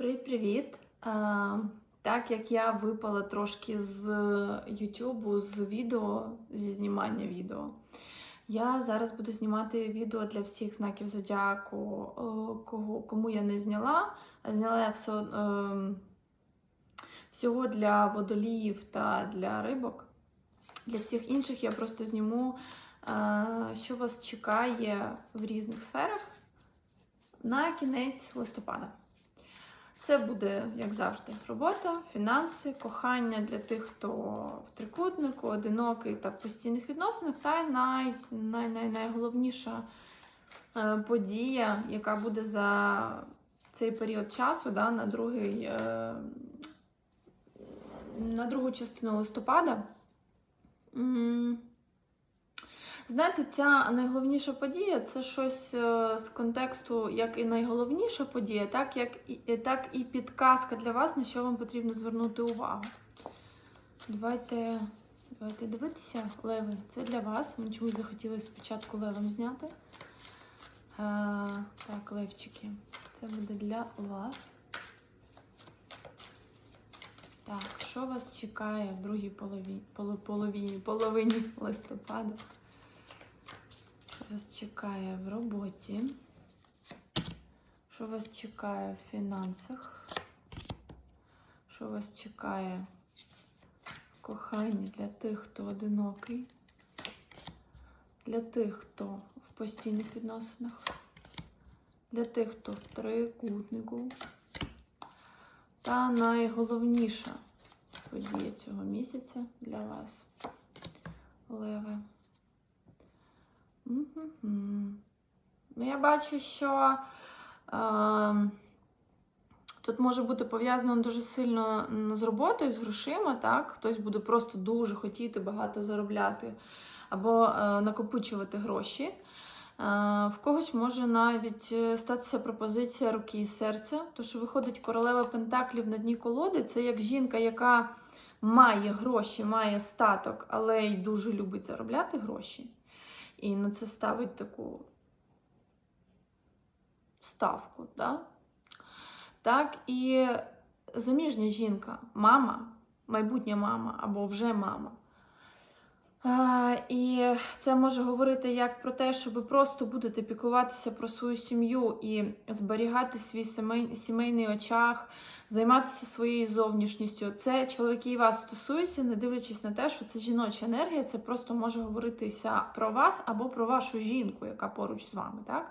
Привіт-привіт! Так як я випала трошки з Ютубу, з відео, зі знімання відео, я зараз буду знімати відео для всіх знаків зодіаку, е, кого, кому я не зняла, а зняла я все, е, всього для водоліїв та для рибок. Для всіх інших я просто зніму, е, що вас чекає в різних сферах на кінець листопада. Це буде, як завжди, робота, фінанси, кохання для тих, хто в трикутнику, одинокий та в постійних відносинах, та най, най, най, найголовніша е, подія, яка буде за цей період часу, да, на, другий, е, на другу частину листопада. Знаєте, ця найголовніша подія це щось е, з контексту, як і найголовніша подія, так, як і, так і підказка для вас, на що вам потрібно звернути увагу. Давайте, давайте дивитися, леви, це для вас. Мені чомусь захотілося спочатку левом зняти. Е, так, левчики, це буде для вас. Так, що вас чекає в другій половині, половині, половині листопада? Вас чекає в роботі? Що вас чекає в фінансах? Що вас чекає в коханні для тих, хто одинокий? Для тих, хто в постійних відносинах? Для тих, хто в трикутнику? Та найголовніша подія цього місяця для вас, Леви. Ну, Я бачу, що е, тут може бути пов'язано дуже сильно з роботою, з грошима. Так? Хтось буде просто дуже хотіти багато заробляти або е, накопичувати гроші. Е, в когось може навіть е, статися пропозиція руки і серця, то що виходить королева Пентаклів на дні колоди. Це як жінка, яка має гроші, має статок, але й дуже любить заробляти гроші. І на це ставить таку ставку. Да? Так, і заміжня жінка, мама, майбутня мама або вже мама. І це може говорити як про те, що ви просто будете піклуватися про свою сім'ю і зберігати свій сімейний очах, займатися своєю зовнішністю. Це чоловіки і вас стосується, не дивлячись на те, що це жіноча енергія, це просто може говоритися про вас або про вашу жінку, яка поруч з вами. Так,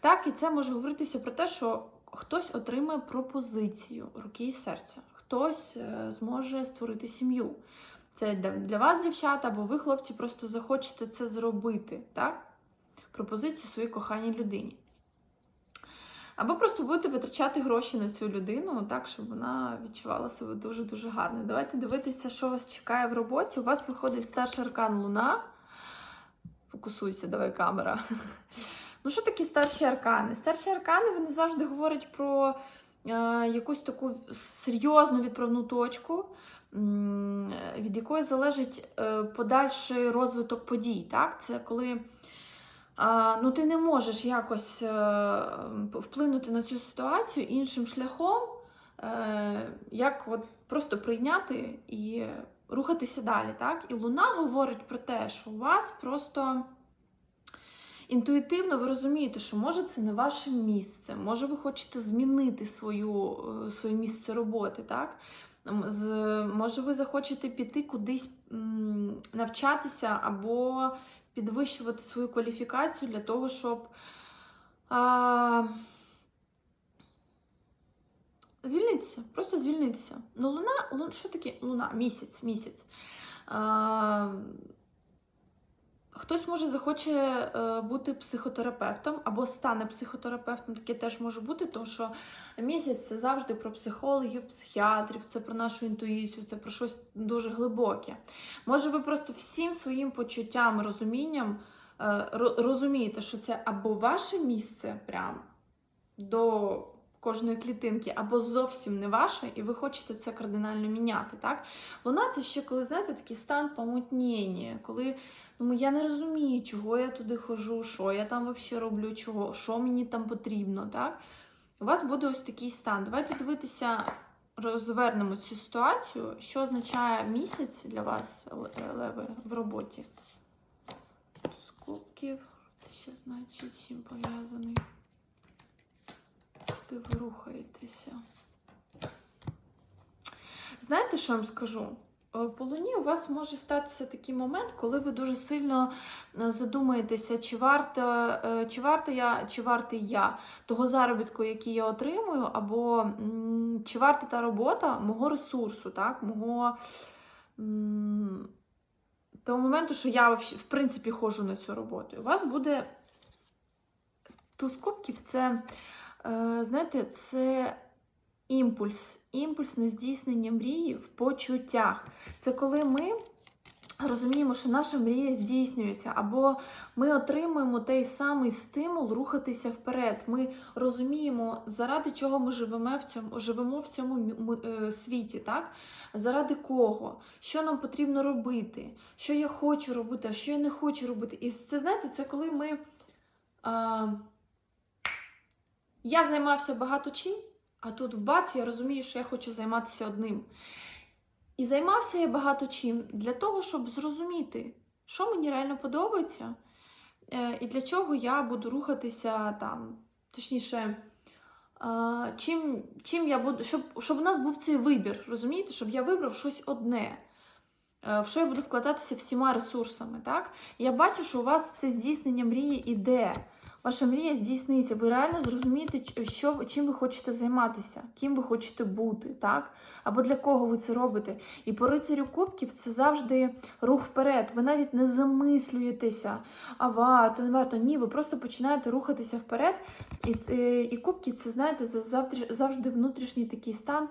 так і це може говоритися про те, що хтось отримає пропозицію руки і серця, хтось е, зможе створити сім'ю. Це для, вас, дівчата, або ви, хлопці, просто захочете це зробити, так? Пропозицію своїй коханій людині. Або просто будете витрачати гроші на цю людину, так, щоб вона відчувала себе дуже-дуже гарно. Давайте дивитися, що вас чекає в роботі. У вас виходить старший аркан Луна. Фокусуйся, давай камера. Ну, що такі старші аркани? Старші аркани вони завжди говорять про е, якусь таку серйозну відправну точку, від якої залежить е, подальший розвиток подій. Так? Це коли ну, ти не можеш якось е, вплинути на цю ситуацію іншим шляхом, е, як от просто прийняти і рухатися далі. Так? І Луна говорить про те, що у вас просто інтуїтивно ви розумієте, що може це не ваше місце, може ви хочете змінити свою, е, своє місце роботи. так? Може, ви захочете піти кудись навчатися або підвищувати свою кваліфікацію для того, щоб а, звільнитися, просто звільнитися. Ну, луна, луна, що таке луна? Місяць, місяць. А, Хтось може захоче е, бути психотерапевтом або стане психотерапевтом, таке теж може бути, тому що місяць це завжди про психологів, психіатрів, це про нашу інтуїцію, це про щось дуже глибоке. Може, ви просто всім своїм почуттям, розумінням е, розумієте, що це або ваше місце прям до кожної клітинки, або зовсім не ваше, і ви хочете це кардинально міняти. Так? Луна це ще коли знаєте, такий стан помутнення, коли ну, я не розумію, чого я туди хожу, що я там взагалі роблю, чого, що мені там потрібно. Так? у вас буде ось такий стан. Давайте дивитися, розвернемо цю ситуацію, що означає місяць для вас, леви, в роботі. З кубків, ще значить, чим пов'язаний. Ви рухаєтеся? Знаєте, що я вам скажу? Е, По луні у вас може статися такий момент, коли ви дуже сильно е, задумаєтеся, чи варто, е, чи варто я, чи вартий я того заробітку, який я отримую, або чи варта та робота мого ресурсу, так, мого того моменту, що я в принципі ходжу на цю роботу. У вас буде туз кубків, це, знаєте, це імпульс, імпульс на здійснення мрії в почуттях. Це коли ми розуміємо, що наша мрія здійснюється, або ми отримуємо той самий стимул рухатися вперед. Ми розуміємо, заради чого ми живемо в цьому, живемо в цьому е, світі, так? Заради кого, що нам потрібно робити, що я хочу робити, а що я не хочу робити. І це, знаєте, це коли ми. А, я займався багато чим, а тут бац, я розумію, що я хочу займатися одним. І займався я багато чим для того, щоб зрозуміти, що мені реально подобається, е, і для чого я буду рухатися там, точніше, е, чим, чим я буду, щоб, щоб у нас був цей вибір, розумієте, щоб я вибрав щось одне. е, В що я буду вкладатися всіма ресурсами, так? Я бачу, що у вас це здійснення мрії іде. Ваша мрія здійсниться. Ви реально зрозумієте, що, чим ви хочете займатися, ким ви хочете бути, так? Або для кого ви це робите. І по рицарю кубків це завжди рух вперед. Ви навіть не замислюєтеся, а варто, не варто. Ні, ви просто починаєте рухатися вперед. І, ц- і кубки це, знаєте, завжди, завжди внутрішній такий стан.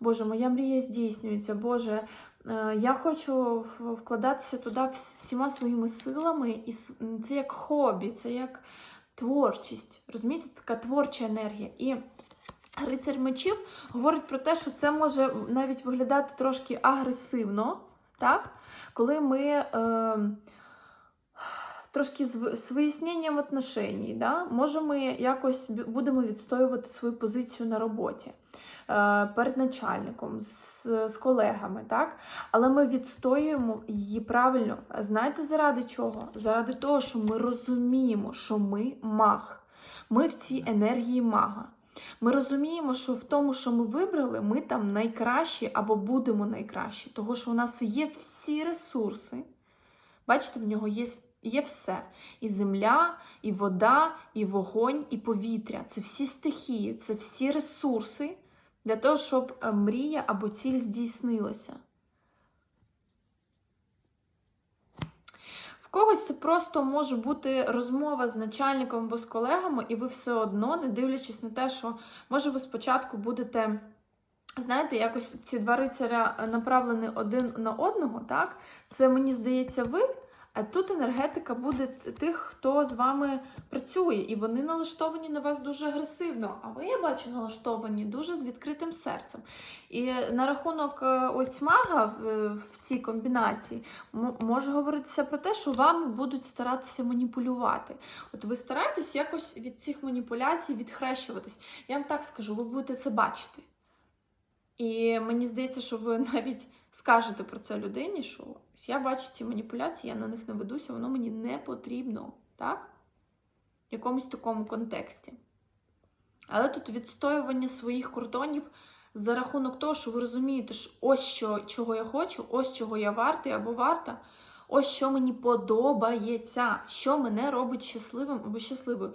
Боже, моя мрія здійснюється. Боже, е, я хочу вкладатися туди всіма своїми силами, і це як хобі, це як творчість. Розумієте, така творча енергія. І рицарь мечів говорить про те, що це може навіть виглядати трошки агресивно, так? коли ми е, трошки з, з виясненням отношеній, да? може ми якось будемо відстоювати свою позицію на роботі. е, Перед начальником, з, з колегами, так? Але ми відстоюємо її правильно. Знаєте, заради чого? Заради того, що ми розуміємо, що ми маг. Ми в цій енергії мага. Ми розуміємо, що в тому, що ми вибрали, ми там найкращі або будемо найкращі, того що у нас є всі ресурси. Бачите, в нього є, є все: і земля, і вода, і вогонь, і повітря. Це всі стихії, це всі ресурси для того, щоб е, мрія або ціль здійснилася. В когось це просто може бути розмова з начальником або з колегами, і ви все одно, не дивлячись на те, що може ви спочатку будете. Знаєте, якось ці два рицаря е, направлені один на одного, так? Це мені здається, ви. А тут енергетика буде тих, хто з вами працює, і вони налаштовані на вас дуже агресивно. А ви, я бачу, налаштовані дуже з відкритим серцем. І на рахунок е, ось мага в, в цій комбінації може говоритися про те, що вами будуть старатися маніпулювати. От ви стараєтесь якось від цих маніпуляцій відхрещуватись. Я вам так скажу, ви будете це бачити. І мені здається, що ви навіть скажете про це людині, що я бачу ці маніпуляції, я на них не ведуся, воно мені не потрібно, так? В якомусь такому контексті. Але тут відстоювання своїх кордонів за рахунок того, що ви розумієте, що ось що, чого я хочу, ось чого я вартий або варта, ось що мені подобається, що мене робить щасливим або щасливою.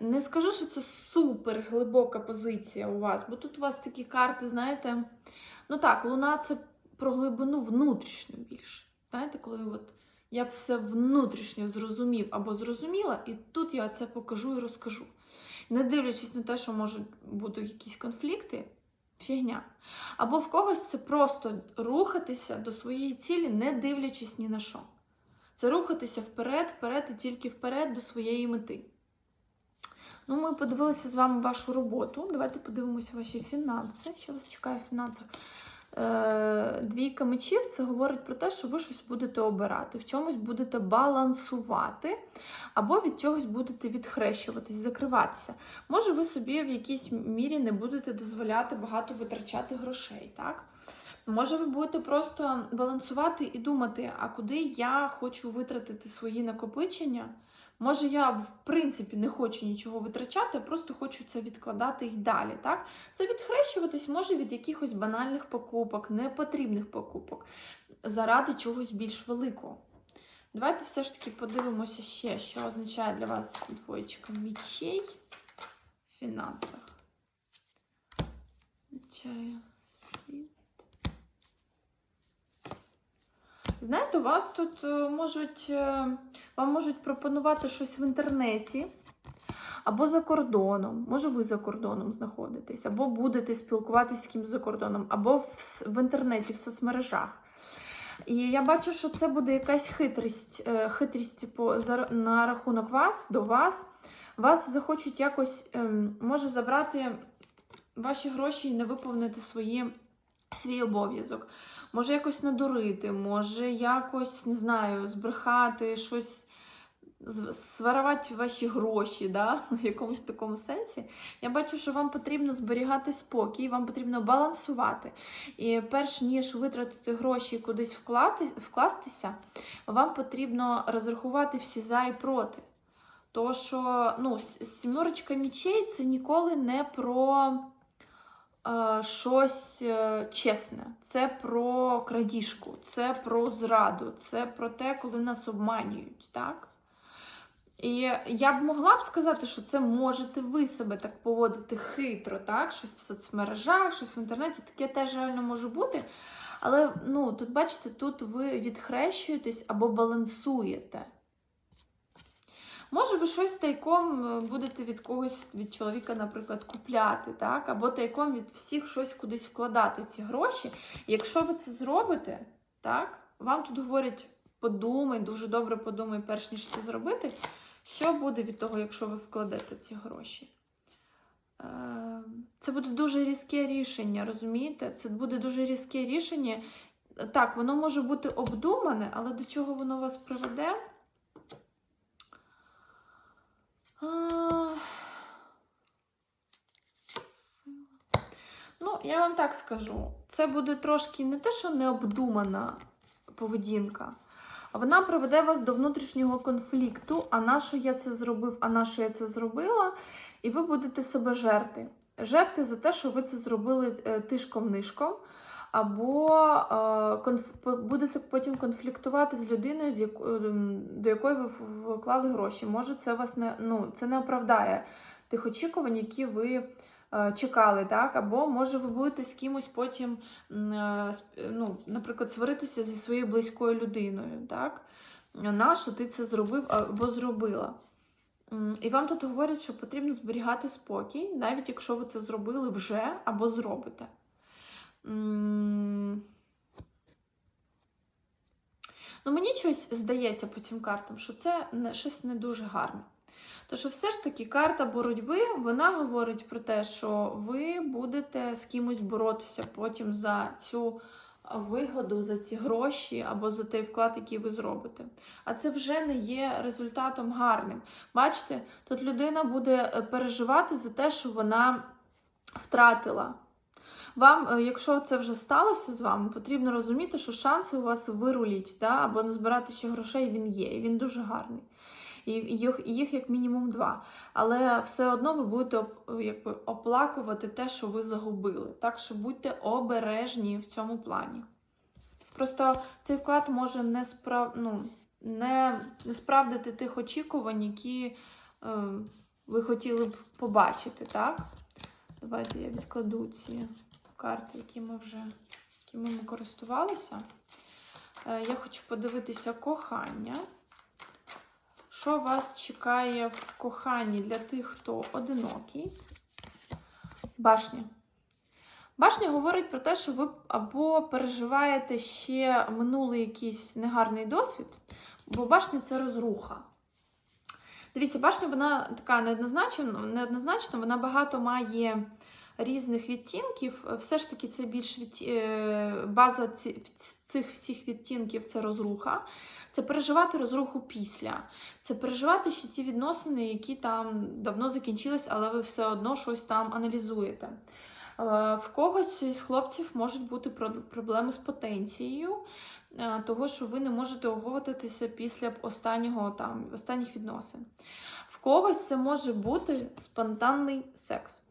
Не скажу, що це супер глибока позиція у вас, бо тут у вас такі карти, знаєте, ну так, луна це про глибину внутрішню більше. Знаєте, коли от я все внутрішньо зрозумів або зрозуміла, і тут я це покажу і розкажу. Не дивлячись на те, що можуть бути якісь конфлікти, фігня. Або в когось це просто рухатися до своєї цілі, не дивлячись ні на що. Це рухатися вперед, вперед і тільки вперед до своєї мети. Ну, ми подивилися з вами вашу роботу. Давайте подивимося ваші фінанси. Що вас чекає в фінансах? Е, Двійка мечів це говорить про те, що ви щось будете обирати, в чомусь будете балансувати, або від чогось будете відхрещуватись, закриватися. Може, ви собі в якійсь мірі не будете дозволяти багато витрачати грошей, так? Може, ви будете просто балансувати і думати, а куди я хочу витратити свої накопичення. Може, я в принципі не хочу нічого витрачати, просто хочу це відкладати і далі. Так? Це відхрещуватись може від якихось банальних покупок, непотрібних покупок, заради чогось більш великого. Давайте все ж таки подивимося ще, що означає для вас двоєчка мічей в фінансах. Означає світ. Знаєте, у вас тут е, можуть, е, вам можуть пропонувати щось в інтернеті або за кордоном. Може, ви за кордоном знаходитесь, або будете спілкуватися з кимось за кордоном, або в, в інтернеті, в соцмережах. І я бачу, що це буде якась хитрість, е, хитрість по, за, на рахунок вас, до вас. Вас захочуть якось, ем, може, забрати ваші гроші і не виповнити свої, свій обов'язок. Може якось надурити, може якось, не знаю, збрехати, щось сварувати ваші гроші, да? в якомусь такому сенсі. Я бачу, що вам потрібно зберігати спокій, вам потрібно балансувати. І перш ніж витратити гроші і кудись вклати, вкластися, вам потрібно розрахувати всі за і проти. То, що ну, сімерочка мічей це ніколи не про щось е, чесне. Це про крадіжку, це про зраду, це про те, коли нас обманюють. так? І я б могла б сказати, що це можете ви себе так поводити хитро, так? Щось в соцмережах, щось в інтернеті, таке теж реально може бути. Але ну, тут, бачите, тут ви відхрещуєтесь або балансуєте. Може, ви щось тайком е, будете від когось, від чоловіка, наприклад, купляти, так? або тайком від всіх щось кудись вкладати ці гроші. Якщо ви це зробите, так, вам тут говорять, подумай, дуже добре подумай, перш ніж це зробити, що буде від того, якщо ви вкладете ці гроші. Е, Це буде дуже різке рішення, розумієте? Це буде дуже різке рішення. Так, воно може бути обдумане, але до чого воно вас приведе? А, сила. Ну, я вам так скажу. Це буде трошки не те, що необдумана поведінка, а вона приведе вас до внутрішнього конфлікту. А на що я це зробив, а на що я це зробила, і ви будете себе жерти. Жерти за те, що ви це зробили е, тишком-нишком, або е, конф... будете потім конфліктувати з людиною, з яко... ем, до якої ви вклали гроші. Може, це вас не ну, це не оправдає тих очікувань, які ви е, чекали, так? Або може ви будете з кимось потім, е, ну, наприклад, сваритися зі своєю близькою людиною, так? На що ти це зробив або зробила? І вам тут говорять, що потрібно зберігати спокій, навіть якщо ви це зробили вже або зробите. Ну, мені щось здається по цим картам, що це не, щось не дуже гарне. То що все ж таки карта боротьби вона говорить про те, що ви будете з кимось боротися потім за цю вигоду, за ці гроші або за той вклад, який ви зробите. А це вже не є результатом гарним. Бачите, тут людина буде е, переживати за те, що вона втратила. Вам, е, якщо це вже сталося з вами, потрібно розуміти, що шанси у вас вируліть, да? або назбирати ще грошей він є, і він дуже гарний. І їх, і їх як мінімум два. Але все одно ви будете якби, оплакувати те, що ви загубили. Так що будьте обережні в цьому плані. Просто цей вклад може не, справ... ну, не, не справдити тих очікувань, які е, ви хотіли б побачити. Так? Давайте я відкладу ці карти, які ми вже якими ми користувалися. Е, Я хочу подивитися кохання. Що вас чекає в коханні для тих, хто одинокий? Башня. Башня говорить про те, що ви або переживаєте ще минулий якийсь негарний досвід, бо башня це розруха. Дивіться, башня вона така неоднозначна, неоднозначна вона багато має різних відтінків. Все ж таки, це більш від... е, база цих всіх відтінків це розруха. Це переживати розруху після. Це переживати ще ті відносини, які там давно закінчились, але ви все одно щось там аналізуєте. Е, В когось із хлопців можуть бути проблеми з потенцією, е, того, що ви не можете оговтатися після останнього там останніх відносин. В когось це може бути спонтанний секс.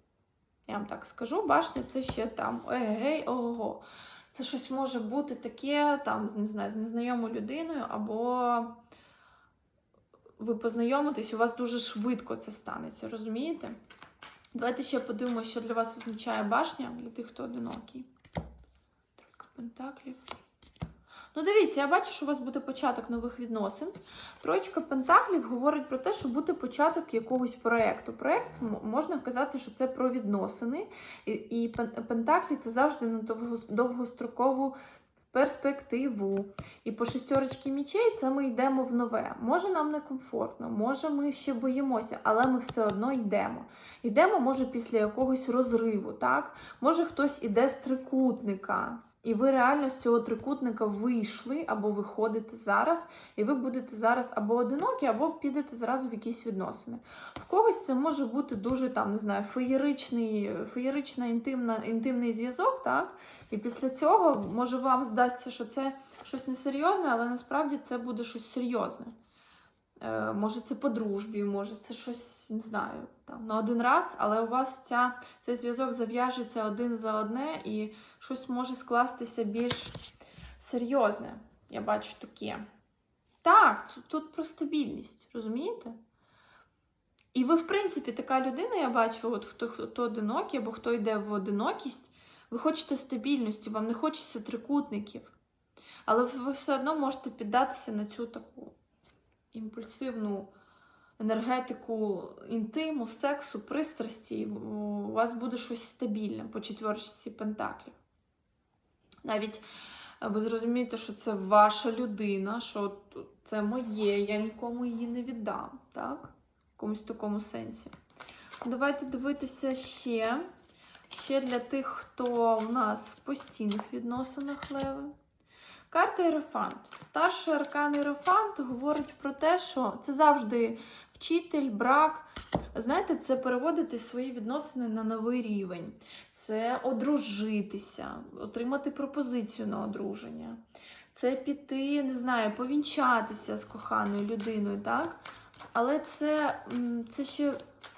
Я вам так скажу, башня це ще там егей, ого. Це щось може бути таке, там, не знаю, з незнайомою людиною, або ви познайомитесь, у вас дуже швидко це станеться, розумієте? Давайте ще подивимося, що для вас означає башня для тих, хто одинокий. Тройка пентаклів. Ну, дивіться, я бачу, що у вас буде початок нових відносин. Троєчка пентаклів говорить про те, що буде початок якогось проєкту. Проєкт можна казати, що це про відносини. І, пентаклі це завжди на довгострокову перспективу. І по шестерочці мічей це ми йдемо в нове. Може нам некомфортно, може ми ще боїмося, але ми все одно йдемо. Йдемо, може, після якогось розриву, так? Може хтось іде з трикутника. І ви реально з цього трикутника вийшли або виходите зараз, і ви будете зараз або одинокі, або підете зразу в якісь відносини. В когось це може бути дуже там, не знаю, феєричний, феєрична інтимна, інтимний зв'язок, так? І після цього може вам здасться, що це щось несерйозне, але насправді це буде щось серйозне. Е, може, це по дружбі, може, це щось, не знаю, там на один раз, але у вас ця, цей зв'язок зав'яжеться один за одне і щось може скластися більш серйозне. Я бачу таке. Так, тут, про стабільність, розумієте? І ви, в принципі, така людина, я бачу, от хто, хто одинокий або хто йде в одинокість, ви хочете стабільності, вам не хочеться трикутників. Але ви все одно можете піддатися на цю таку імпульсивну енергетику інтиму, сексу, пристрасті. У вас буде щось стабільне по четверочці пентаклів. Навіть е, ви зрозумієте, що це ваша людина, що це моє, я нікому її не віддам, так? В якомусь такому сенсі. Давайте дивитися ще. Ще для тих, хто у нас в постійних відносинах леви. Карта Ерофант. Старший аркан Ерофант говорить про те, що це завжди вчитель, брак. Знаєте, це переводити свої відносини на новий рівень. Це одружитися, отримати пропозицію на одруження. Це піти, не знаю, повінчатися з коханою людиною, так? Але це, це ще,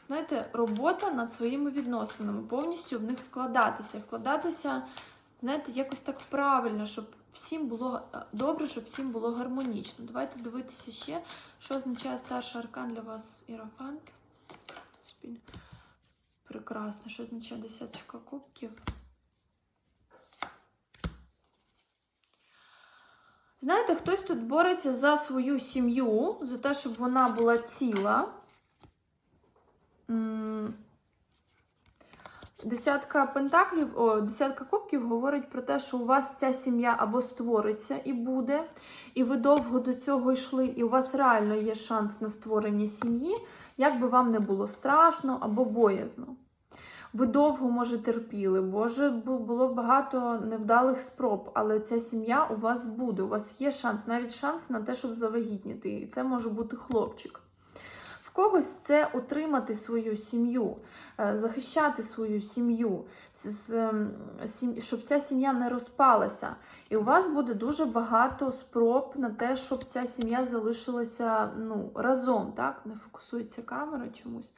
знаєте, робота над своїми відносинами, повністю в них вкладатися, вкладатися, знаєте, якось так правильно, щоб всім було е, добре, щоб всім було гармонічно. Давайте дивитися ще, що означає старший аркан для вас Іерофант. Спіль- Прекрасно, що означає десяточка кубків. Знаєте, хтось тут бореться за свою сім'ю, за те, щоб вона була ціла. Десятка пентаклів, о, десятка кубків говорить про те, що у вас ця сім'я або створиться і буде, і ви довго до цього йшли, і у вас реально є шанс на створення сім'ї, як би вам не було страшно або боязно. Ви довго, може, терпіли, може, бу- було багато невдалих спроб, але ця сім'я у вас буде. У вас є шанс, навіть шанс на те, щоб завагітніти. І це може бути хлопчик. Когось це утримати свою сім'ю, е, захищати свою сім'ю, ем, щоб ця сім'я не розпалася. І у вас буде дуже багато спроб на те, щоб ця сім'я залишилася ну, разом. Так? Не фокусується камера чомусь.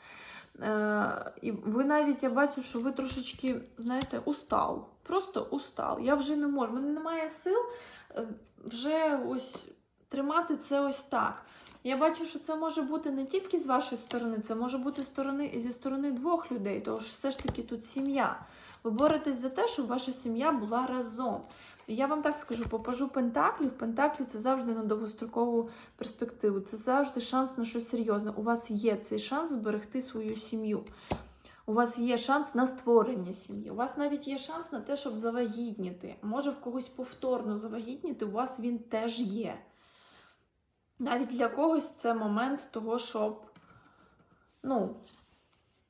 Е, і ви навіть я бачу, що ви трошечки, знаєте, устал. Просто устал. Я вже не можу. мене немає сил е, вже ось тримати це ось так. Я бачу, що це може бути не тільки з вашої сторони, це може бути сторони, зі сторони двох людей, тому що все ж таки тут сім'я. Ви боретесь за те, щоб ваша сім'я була разом. Я вам так скажу, по пажу Пентаклів, Пентаклі це завжди на довгострокову перспективу. Це завжди шанс на щось серйозне. У вас є цей шанс зберегти свою сім'ю. У вас є шанс на створення сім'ї. У вас навіть є шанс на те, щоб завагітніти. Може в когось повторно завагітніти, у вас він теж є. Навіть для когось це момент того, щоб ну,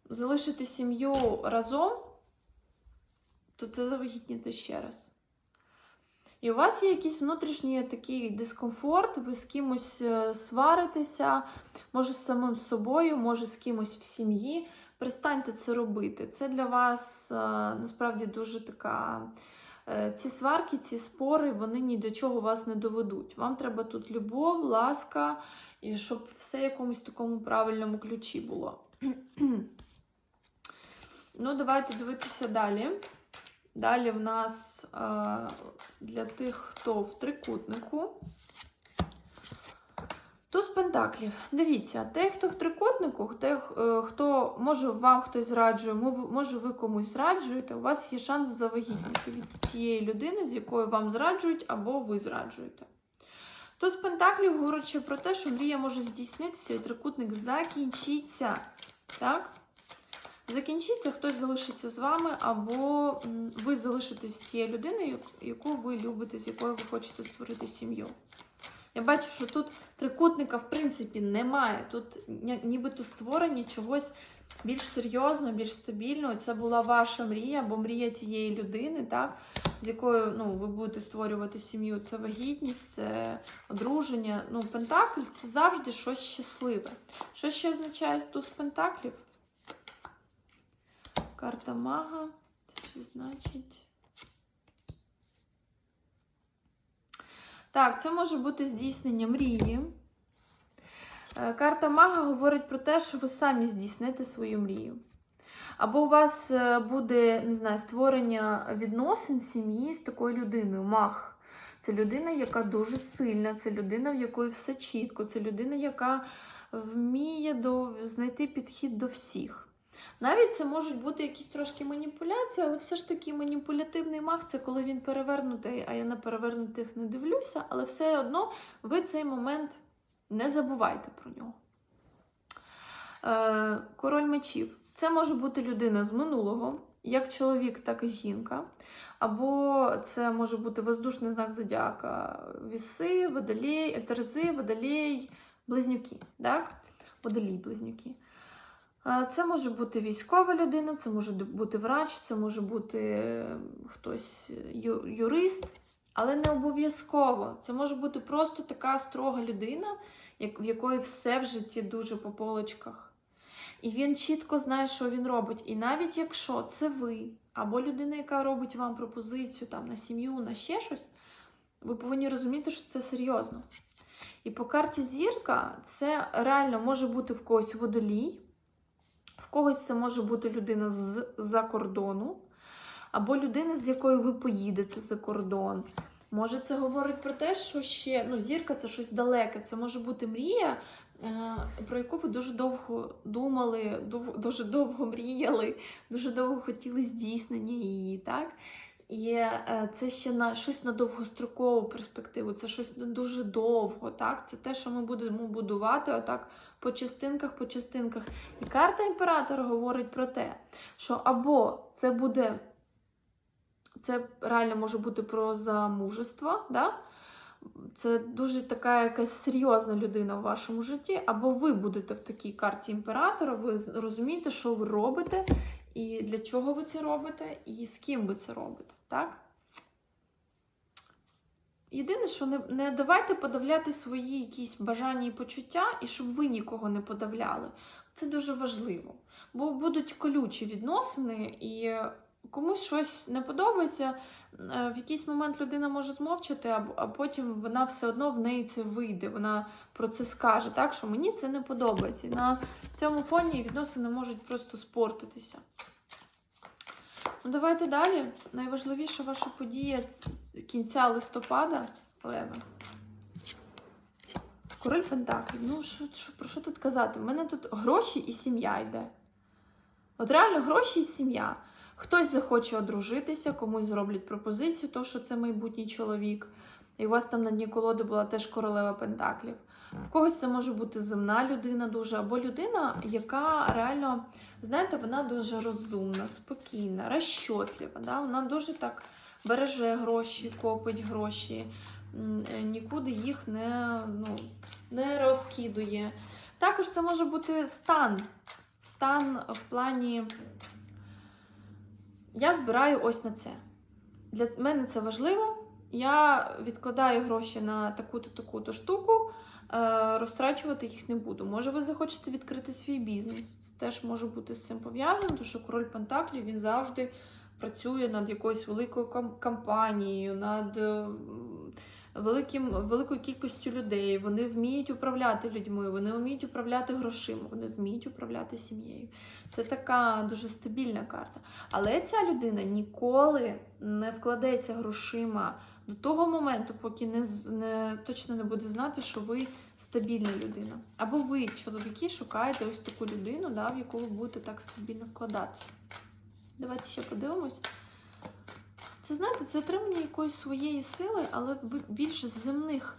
залишити сім'ю разом то це завагітніти ще раз. І у вас є якийсь внутрішній такий дискомфорт, ви з кимось е, сваритеся, може з самим собою, може з кимось в сім'ї. Перестаньте це робити. Це для вас е, насправді дуже така. Е, Ці сварки, ці спори, вони ні до чого вас не доведуть. Вам треба тут любов, ласка, і щоб все в якомусь такому правильному ключі було. ну, давайте дивитися далі. Далі в нас е, для тих, хто в трикутнику. Туз Пентаклів. Дивіться, той, хто в трикутнику, хто, е, хто може вам хтось зраджує, може ви комусь зраджуєте, у вас є шанс завагітніти від тієї людини, з якою вам зраджують, або ви зраджуєте. Туз Пентаклів говорить про те, що мрія може здійснитися, і трикутник закінчиться. Так? Закінчиться, хтось залишиться з вами, або ви залишитесь з тією людиною, яку ви любите, з якою ви хочете створити сім'ю. Я бачу, що тут трикутника, в принципі, немає. Тут нібито створення чогось більш серйозного, більш стабільного. Це була ваша мрія, або мрія тієї людини, так, з якою ну, ви будете створювати сім'ю. Це вагітність, це одруження. Ну, Пентакль це завжди щось щасливе. Що ще означає туз Пентаклів? Карта мага. Це значить? Так, це може бути здійснення мрії. Е, Карта мага говорить про те, що ви самі здійсните свою мрію. Або у вас е, буде, не знаю, створення відносин сім'ї з такою людиною. Маг. Це людина, яка дуже сильна, це людина, в якої все чітко, це людина, яка вміє до, знайти підхід до всіх. Навіть це можуть бути якісь трошки маніпуляції, але все ж таки маніпулятивний маг це коли він перевернутий, а я на перевернутих не дивлюся, але все одно ви цей момент не забувайте про нього. Е, король мечів. Це може бути людина з минулого, як чоловік, так і жінка. Або це може бути воздушний знак зодіака, віси, водолей, терези, водолей, близнюки. Так? Водолій, близнюки. Е, Це може бути військова людина, це може бути врач, це може бути е, хтось юрист, але не обов'язково. Це може бути просто така строга людина, в якої все в житті дуже по полочках. І він чітко знає, що він робить. І навіть якщо це ви, або людина, яка робить вам пропозицію там, на сім'ю, на ще щось, ви повинні розуміти, що це серйозно. І по карті зірка це реально може бути в когось водолій, в когось це може бути людина з-за кордону, або людина, з якою ви поїдете за кордон. Може, це говорить про те, що ще ну, зірка це щось далеке. Це може бути мрія, е, про яку ви дуже довго думали, дуже довго мріяли, дуже довго хотіли здійснення її. так? І е, це ще на щось на довгострокову перспективу, це щось на дуже довго. так? Це те, що ми будемо будувати отак по частинках, по частинках. І карта імператора говорить про те, що або це буде, це реально може бути про замужество, да? це дуже така якась серйозна людина в вашому житті, або ви будете в такій карті імператора, ви розумієте, що ви робите, і для чого ви це робите, і з ким ви це робите. Так? Єдине, що не, не давайте подавляти свої якісь бажання і почуття, і щоб ви нікого не подавляли. Це дуже важливо. Бо будуть колючі відносини, і комусь щось не подобається. Е, В якийсь момент людина може змовчати, а, потім вона все одно в неї це вийде. Вона про це скаже, так що мені це не подобається. На цьому фоні відносини можуть просто спортитися. Ну, давайте далі. Найважливіша ваша подія кінця листопада, Лева. Король Пентаклів. Ну, що, що, про що тут казати? У мене тут гроші і сім'я йде. От реально гроші і сім'я. Хтось захоче одружитися, комусь зроблять пропозицію, то що це майбутній чоловік. І у вас там на дні колоди була теж королева Пентаклів. В когось це може бути земна людина дуже, або людина, яка реально, знаєте, вона дуже розумна, спокійна, розчотлива. Да? Вона дуже так береже гроші, копить гроші, е, нікуди їх не, ну, не розкидує. Також це може бути стан. Стан в плані я збираю ось на це. Для мене це важливо. Я відкладаю гроші на таку-то таку-то штуку, е, розтрачувати їх не буду. Може, ви захочете відкрити свій бізнес. Це теж може бути з цим пов'язано, тому що король Пентаклів він завжди працює над якоюсь великою кампанією, над великим, великою кількістю людей. Вони вміють управляти людьми, вони вміють управляти грошима, вони вміють управляти сім'єю. Це така дуже стабільна карта. Але ця людина ніколи не вкладеться грошима до того моменту, поки не, не точно не буде знати, що ви стабільна людина. Або ви, чоловіки, шукаєте ось таку людину, да, в яку ви будете так стабільно вкладатися. Давайте ще подивимось. Це знаєте, це отримання якоїсь своєї сили, але в більш земних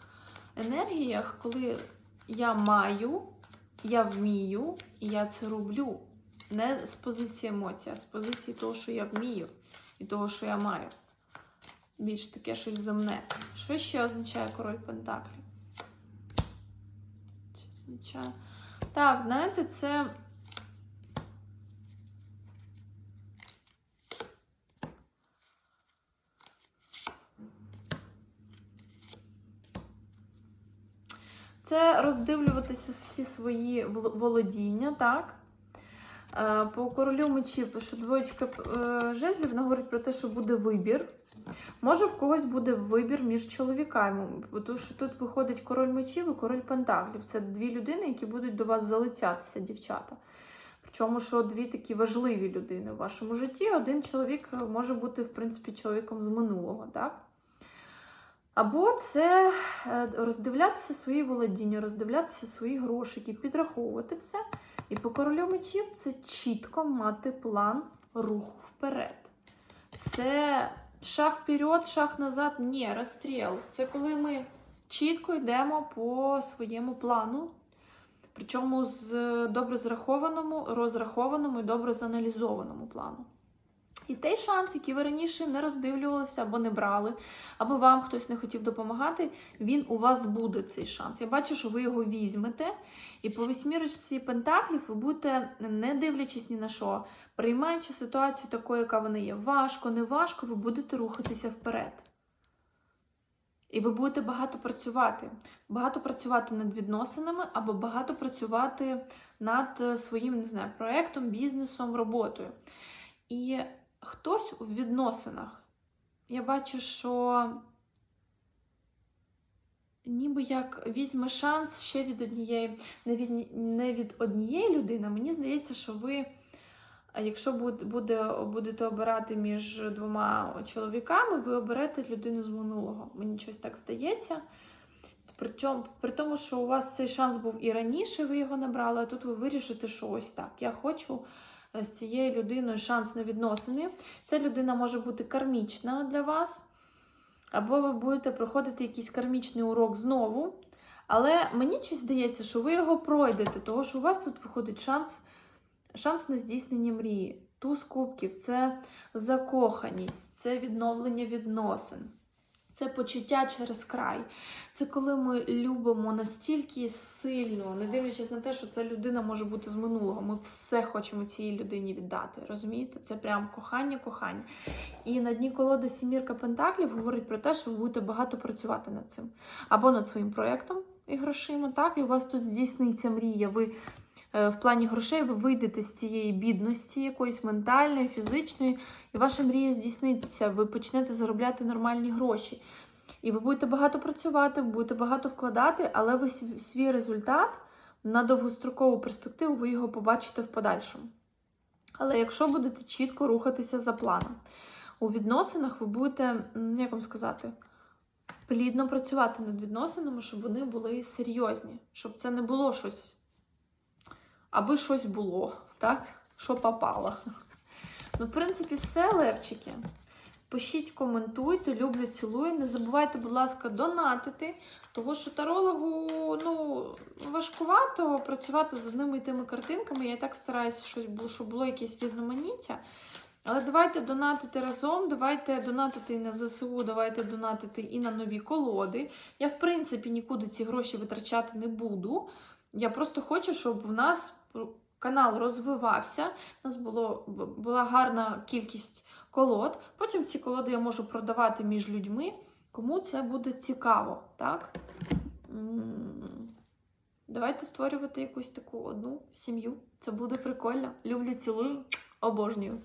енергіях, коли я маю, я вмію і я це роблю. Не з позиції емоцій, а з позиції того, що я вмію і того, що я маю. Більш таке щось земне. Що ще означає король Пентаклів? Що означає? Так, знаєте, це. Це роздивлюватися всі свої володіння, так? Е, По королю мечів, що двоєчка е, жезлів вона говорить про те, що буде вибір. Може, в когось буде вибір між чоловіками, тому що тут виходить король мечів і король пентаклів. Це дві людини, які будуть до вас залицятися, дівчата. Причому, що дві такі важливі людини в вашому житті. Один чоловік може бути, в принципі, чоловіком з минулого, так? Або це е, роздивлятися свої володіння, роздивлятися свої грошики, підраховувати все. І по королю мечів це чітко мати план руху вперед. Це шаг вперед, шаг назад, ні, розстріл. Це коли ми чітко йдемо по своєму плану, причому з добре зрахованому, розрахованому і добре заналізованому плану. І той шанс, який ви раніше не роздивлювалися або не брали, або вам хтось не хотів допомагати, він у вас буде цей шанс. Я бачу, що ви його візьмете, і по восьмірочці пентаклів ви будете, не дивлячись ні на що, приймаючи ситуацію такою, яка вона є. Важко, не важко, ви будете рухатися вперед. І ви будете багато працювати. Багато працювати над відносинами, або багато працювати над своїм не знаю, проєктом, бізнесом, роботою. І хтось у відносинах. Я бачу, що ніби як візьме шанс ще від однієї, не від, не від однієї людини. Мені здається, що ви, якщо буде, буде, будете обирати між двома чоловіками, ви оберете людину з минулого. Мені щось так здається. Причому, при тому, що у вас цей шанс був і раніше, ви його набрали, а тут ви вирішите, що ось так. Я хочу з цією людиною шанс на відносини. Ця людина може бути кармічна для вас, або ви будете проходити якийсь кармічний урок знову. Але мені щось здається, що ви його пройдете, тому що у вас тут виходить шанс, шанс на здійснення мрії. Туз кубків це закоханість, це відновлення відносин. Це почуття через край. Це коли ми любимо настільки сильно, не дивлячись на те, що ця людина може бути з минулого. Ми все хочемо цій людині віддати. Розумієте? Це прям кохання, кохання. І на дні колоди Сімірка Пентаклів говорить про те, що ви будете багато працювати над цим. Або над своїм проєктом і грошима, так, і у вас тут здійсниться мрія. Ви в плані грошей ви вийдете з цієї бідності, якоїсь ментальної, фізичної, і ваша мрія здійсниться. Ви почнете заробляти нормальні гроші. І ви будете багато працювати, будете багато вкладати, але ви свій результат на довгострокову перспективу ви його побачите в подальшому. Але якщо будете чітко рухатися за планом, у відносинах ви будете, як вам сказати, плідно працювати над відносинами, щоб вони були серйозні, щоб це не було щось, аби щось було, так? Що попало. Ну, в принципі, все, левчики. Пишіть, коментуйте, люблю, цілую. Не забувайте, будь ласка, донатити, тому що тарологу ну, важкувато працювати з одними і тими картинками. Я і так стараюся, щось щоб було якесь різноманіття. Але давайте донатити разом, давайте донатити і на ЗСУ, давайте донатити і на нові колоди. Я, в принципі, нікуди ці гроші витрачати не буду. Я просто хочу, щоб в нас канал розвивався, у нас було, була гарна кількість колод. Потім ці колоди я можу продавати між людьми, кому це буде цікаво. Так? Давайте створювати якусь таку одну сім'ю. Це буде прикольно. Люблю, цілую, обожнюю.